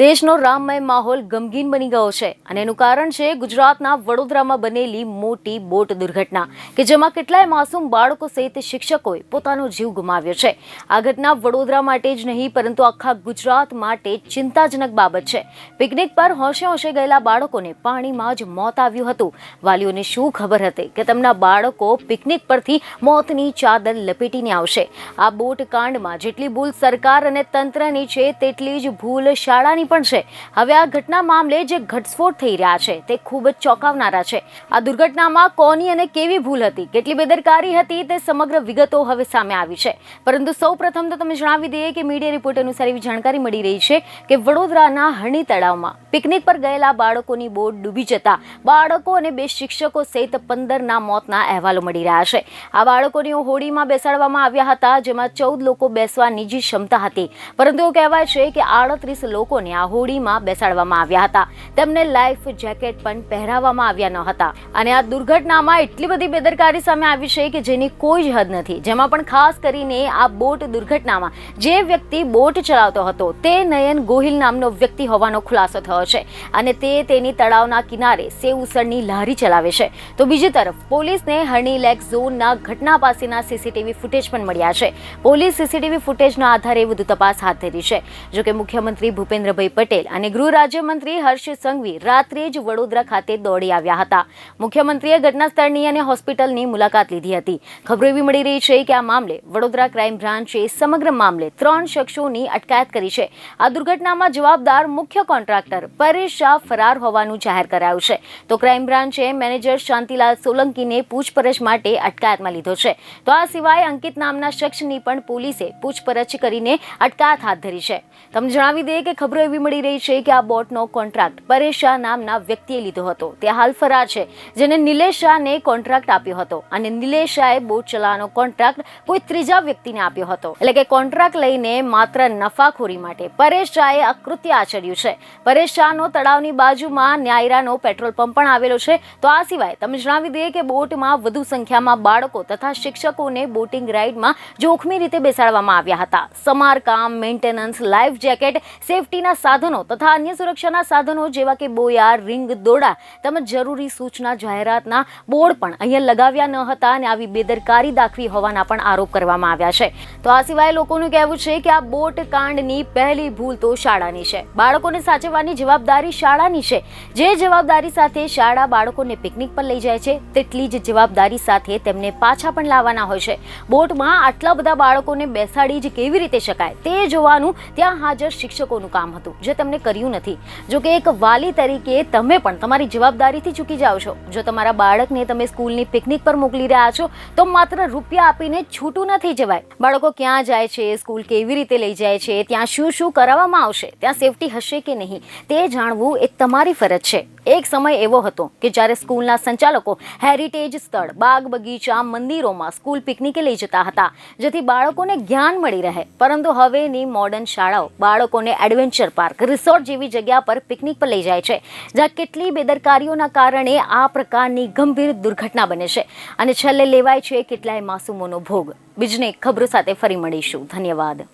દેશનો રામમય માહોલ ગમગીન બની ગયો છે અને એનું કારણ છે ગુજરાતના વડોદરામાં બનેલી મોટી બોટ દુર્ઘટના, કે જેમાં કેટલાય માસૂમ બાળકો સહિત શિક્ષકોએ પોતાનો જીવ ગુમાવ્યો છે. આ ઘટના વડોદરા માટે જ નહીં, પરંતુ આખા ગુજરાત માટે ચિંતાજનક બાબત છે. પિકનિક પર હોંશે હોંશે ગયેલા બાળકોને પાણીમાં જ મોત આવ્યું હતું. વાલીઓને શું ખબર હતી કે તેમના બાળકો પિકનિક પરથી મોતની ચાદર લપેટીને આવશે. આ બોટ કાંડમાં જેટલી ભૂલ સરકાર અને તંત્રની છે, તેટલી જ ભૂલ શાળાની પણ છે. હવે આ ઘટના મામલે જે ઘટસ્ફોટ થઈ રહ્યા છે, તે ખૂબ જ ચોંકાવનારા છે. આ દુર્ઘટનામાં કોની અને કેવી ભૂલ હતી, કેટલી બેદરકારી હતી, તે સમગ્ર વિગતો હવે સામે આવી છે. પરંતુ સૌ પ્રથમ તો તમે જણાવી દઈએ કે મીડિયા રિપોર્ટ અનુસાર એવી જાણકારી મળી રહી છે કે વડોદરાના હણી તળાવમાં પિકનિક પર ગયેલા બાળકોની બોટ ડૂબી જતા બાળકો અને બે શિક્ષકો સહિત પંદરના મોતના અહેવાલો મળી રહ્યા છે. આ બાળકોને હોડીમાં બેસાડવામાં આવ્યા હતા, જેમાં ચૌદ લોકો બેસવાની જે ક્ષમતા હતી. પરંતુ એવું કહેવાય છે કે આડત્રીસ લોકોને આ હોડીમાં બેસાડવામાં આવ્યા હતા. તેમને લાઈફ જેકેટ પણ પહેરાવવામાં આવ્યા ન હતા. અને આ દુર્ઘટનામાં એટલી બધી બેદરકારી સામે આવી છે કે જેની કોઈ જ હદ નથી. જેમાં પણ ખાસ કરીને આ બોટ દુર્ઘટનામાં જે વ્યક્તિ બોટ ચલાવતો હતો, તે નયન ગોહિલ નામનો વ્યક્તિ હોવાનો ખુલાસો થયો છે. અને તે તેની તળાવના કિનારે સેવ ઉસળની લારી ચલાવે છે. તો બીજી તરફ, પોલીસને હરણી લેક ઝોનના ઘટના પાસેના સીસીટીવી ફૂટેજ પણ મળ્યા છે. પોલીસ સીસીટીવી ફૂટેજના આધારે વધુ તપાસ હાથ ધરી છે. જોકે મુખ્યમંત્રી ભૂપેન્દ્રભાઈ પટેલ અને ગૃહ રાજ્યમંત્રી હર્ષ સંઘવી રાત્રે જ વડોદરા ખાતે દોડી આવ્યા હતા. મુખ્યમંત્રીએ ઘટના સ્થળની અને હોસ્પિટલની મુલાકાત લીધી હતી. ખબરો એવી મળી રહી છે કે આ મામલે વડોદરા ક્રાઇમ બ્રાન્ચે સમગ્ર મામલે ત્રણ શખ્સોની અટકાયત કરી છે. આ દુર્ઘટનામાં જવાબદાર મુખ્ય કોન્ટ્રાક્ટર પરેશ શાહ ફરાર હોવાનું જાહેર કરાયું છે. તો ક્રાઇમ બ્રાન્ચે મેનેજર શાંતિલાલ સોલંકીને પૂછપરછ માટે અટકાયતમાં લીધો છે. તો આ સિવાય અંકિત નામના શખ્સની પણ પોલીસે પૂછપરછ કરીને અટકાયત હાથ ધરી છે. તમને જણાવી દઈએ કે ખબરો એવી મળી રહી છે કે આ બોટનો કોન્ટ્રાક્ટ પરેશ શાહ નામના વ્યક્તિએ લીધો હતો. તે હાલ ફરાર છે, જેને નિલેશ કોન્ટ્રાક્ટ આપ્યો હતો અને નિલેશ બોટ ચલાવવાનો કોન્ટ્રાક્ટ કોઈ ત્રીજા વ્યક્તિને આપ્યો હતો. એટલે કે કોન્ટ્રાક્ટ લઈને માત્ર નફાખોરી માટે પરેશ આ આચર્યું છે. પરેશ તળાવની બાજુમાં ન્યાયરાનો પેટ્રોલ પંપ પણ આવેલો છે. તો આ સિવાય તમે જણાવી દઈએ કે બોટમાં વધુ સંખ્યામાં બાળકો તથા શિક્ષકોને બોટિંગ રાઇડમાં જોખમી રીતે બેસાડવામાં આવ્યા હતા. સમારકામ, મેન્ટેનન્સ, લાઈફ જેકેટ, સેફટીના સાધનો તથા અન્ય સુરક્ષાના સાધનો જેવા કે બોયાર રિંગ, દોડા તેમજ જરૂરી સૂચના જાહેરાતના બોર્ડ પણ અહીંયા લગાવ્યા ન હતા અને આવી બેદરકારી દાખવી હોવાના પણ આરોપ કરવામાં આવ્યા છે. તો આ સિવાય લોકોનું કહેવું છે કે આ બોટ કાંડની પહેલી ભૂલ તો શાળાની છે. બાળકોને સાચવવાની જવાબદારી શાળાની છે. જે જવાબદારી સાથે શાળા બાળકોને પિકનિક પર લઈ જાય છે, તેટલી જ જવાબદારી સાથે તેમને પાછા પણ લાવવાના હોય છે. બોટમાં આટલા બધા બાળકોને બેસાડી જ કેવી રીતે શકાય તે જોવાનું ત્યાં હાજર શિક્ષકોનું કામ હતું જે તમને કર્યું નથી. જો કે એક વાલી તરીકે તમે પણ તમારી જવાબદારીથી ચૂકી જાઓ છો. જો તમારા બાળકને તમે સ્કૂલની પિકનિક પર મોકલી રહ્યા છો, તો માત્ર રૂપિયા આપીને છૂટું નથી જવાય. બાળકો ક્યાં જાય છે, સ્કૂલ કેવી રીતે લઈ જાય છે, ત્યાં શું શું કરાવવામાં આવશે, ત્યાં સેફટી હશે કે નહીં, તે જાણવું એ તમારી ફરજ છે. એક સમય એવો હતો કે જ્યારે સ્કૂલના સંચાલકો હેરિટેજ સ્થળ, બાગ બગીચા, મંદિરોમાં સ્કૂલ પિકનિકે લઈ જતા હતા, જેથી બાળકોને જ્ઞાન મળી રહે. પરંતુ હવેની મોડર્ન શાળાઓ બાળકોને એડવેન્ચર પાર્ક રિસોર્ટ જેવી જગ્યા પર પિકનિક પર લઈ જાય છે, જ્યાં કેટલી બેદરકારીઓના કારણે આ પ્રકારની ગંભીર દુર્ઘટના બને છે. અને છેલ્લે લેવાય છે કેટલાય માસૂમોનો ભોગ. બીજને ખબરો સાથે ફરી મળીશું. ધન્યવાદ.